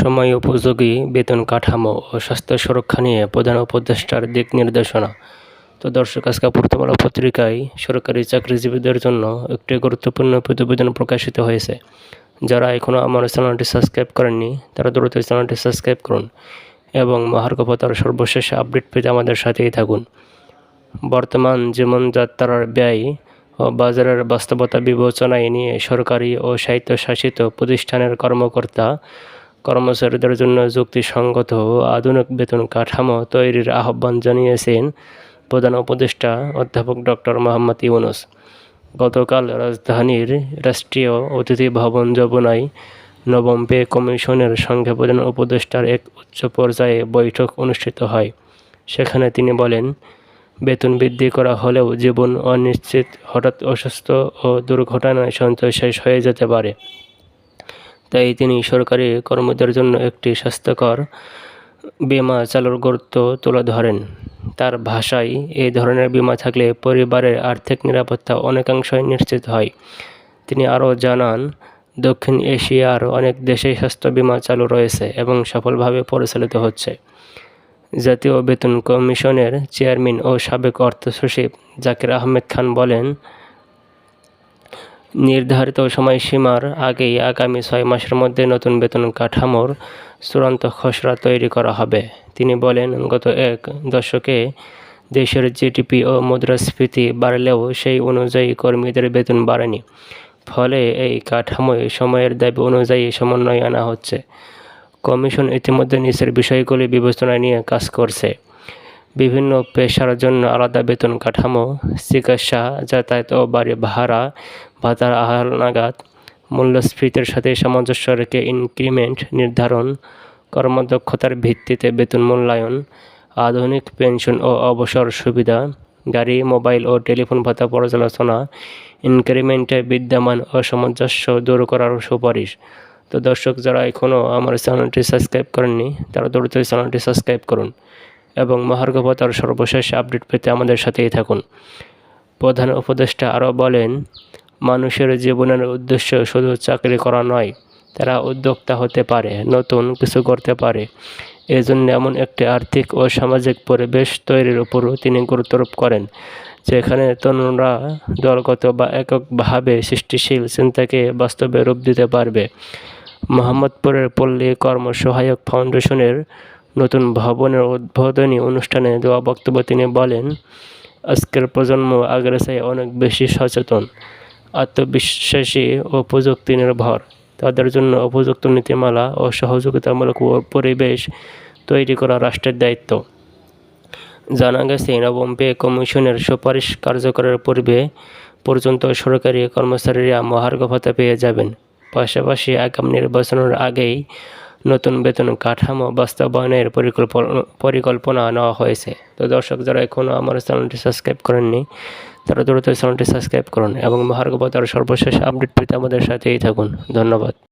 সময় উপযোগী বেতন কাঠামো ও স্বাস্থ্য সুরক্ষা নিয়ে প্রধান উপদেষ্টার দিক নির্দেশনা। তো দর্শক, আজকে প্রথম আলো পত্রিকায় সরকারি চাকরিজীবীদের জন্য একটি গুরুত্বপূর্ণ প্রতিবেদন প্রকাশিত হয়েছে। যারা এখনও আমার চ্যানেলটি সাবস্ক্রাইব করেননি, তারা দ্রুত চ্যানেলটি সাবস্ক্রাইব করুন এবং মহার্ঘ ভাতার সর্বশেষ আপডেট পেতে আমাদের সাথেই থাকুন। বর্তমান জীবনযাত্রার ব্যয় ও বাজারের বাস্তবতা বিবেচনায় নিয়ে সরকারি ও স্বায়ত্তশাসিত প্রতিষ্ঠানের কর্মকর্তা কর্মচারীদের জন্য যুক্তিসঙ্গত আধুনিক বেতন কাঠামো তৈরির আহ্বান জানিয়েছেন প্রধান উপদেষ্টা অধ্যাপক ডক্টর মোহাম্মদ ইউনুস। গতকাল রাজধানীর রাষ্ট্রীয় অতিথি ভবন যমুনায় নবম পে কমিশনের সঙ্গে প্রধান উপদেষ্টার এক উচ্চ পর্যায়ে বৈঠক অনুষ্ঠিত হয়। সেখানে তিনি বলেন, বেতন বৃদ্ধি করা হলেও জীবন অনিশ্চিত, হঠাৎ অসুস্থ ও দুর্ঘটনায় সঞ্চয় শেষ হয়ে যেতে পারে। তাই তিনি সরকারি কর্মীদের জন্য একটি স্বাস্থ্যকর বিমা চালুর গুরুত্ব তুলে ধরেন। তার ভাষায় এই ধরনের বিমা থাকলে পরিবারের আর্থিক নিরাপত্তা অনেকাংশই নিশ্চিত হয়। তিনি আরও জানান, দক্ষিণ এশিয়ার অনেক দেশেই স্বাস্থ্য বিমা চালু রয়েছে এবং সফলভাবে পরিচালিত হচ্ছে। জাতীয় বেতন কমিশনের চেয়ারম্যান ও সাবেক অর্থ সচিব জাকির আহমেদ খান বলেন নির্ধারিত সময়সীমার আগেই আগামী ছয় মাসের মধ্যে নতুন বেতন কাঠামোর চূড়ান্ত খসড়া তৈরি করা হবে। তিনি বলেন, গত এক দশকে দেশের জিডিপি ও মুদ্রাস্ফীতি বাড়লেও সেই অনুযায়ী কর্মীদের বেতন বাড়েনি। ফলে এই কাঠামোয় সময়ের দাবি অনুযায়ী সমন্বয় আনা হচ্ছে। কমিশন ইতিমধ্যে নিচের বিষয়গুলি বিবেচনায় নিয়ে কাজ করছে। বিভিন্ন পেশার জন্য আলাদা বেতন কাঠামো, চিকিৎসা, যাতায়াত ও বাড়ি ভাড়া ভাতার আহার নাগাদ, মূল্যস্ফীতির সাথে সামঞ্জস্য রেখে ইনক্রিমেন্ট নির্ধারণ, কর্মদক্ষতার ভিত্তিতে বেতন মূল্যায়ন, আধুনিক পেনশন ও অবসর সুবিধা, গাড়ি, মোবাইল ও টেলিফোন ভাতা পর্যালোচনা, ইনক্রিমেন্টে বিদ্যমান অসামঞ্জস্য দূর করার সুপারিশ। তো দর্শক, যারা এখনও আমার চ্যানেলটি সাবস্ক্রাইব করেননি, তারা দ্রুত চ্যানেলটি সাবস্ক্রাইব করুন। এবং মহার্ঘ ভাতার সর্বশেষ আপডেট পেতে আমাদের সাথেই থাকুন। প্রধান উপদেষ্টা আরও বলেন, মানুষের জীবনের উদ্দেশ্য শুধু চাকরি করা নয়, তারা উদ্যোক্তা হতে পারে, নতুন কিছু করতে পারে। এজন্য এমন একটি আর্থিক ও সামাজিক পরিবেশ তৈরির উপরও তিনি গুরুত্বারোপ করেন, যেখানে তরুণরা দলগত বা এককভাবে সৃষ্টিশীল চিন্তাকে বাস্তবে রূপ দিতে পারবে। মোহাম্মদপুরের পল্লী কর্মসহায়ক ফাউন্ডেশনের নতুন ভবনের উদ্বোধনী অনুষ্ঠানে দেওয়া বক্তব্য তিনি বলেন, আজকের প্রজন্ম আগের চেয়ে অনেক বেশি সচেতন, আত্মবিশ্বাসী ও প্রযুক্তি নির্ভর। তাদের জন্য উপযুক্ত নীতিমালা ও সহযোগিতামূলক পরিবেশ তৈরি করা রাষ্ট্রের দায়িত্ব। জানা গেছে, নবম পে কমিশনের সুপারিশ কার্যকরের পূর্বে পর্যন্ত সরকারি কর্মচারীরা মহার্ঘ ভাতা পেয়ে যাবেন। পাশাপাশি আগামী নির্বাচনের আগেই নতুন বেতন কাঠামো বাস্তবায়নের পরিকল্পনা পরিকল্পনা নেওয়া হয়েছে। তো দর্শক, যারা এখনও আমার চ্যানেলটি সাবস্ক্রাইব করেননি, তারা দ্রুত চ্যানেলটি সাবস্ক্রাইব করুন এবং মহার্গবতার সর্বশেষ আপডেট পেতে আমাদের সাথেই থাকুন। ধন্যবাদ।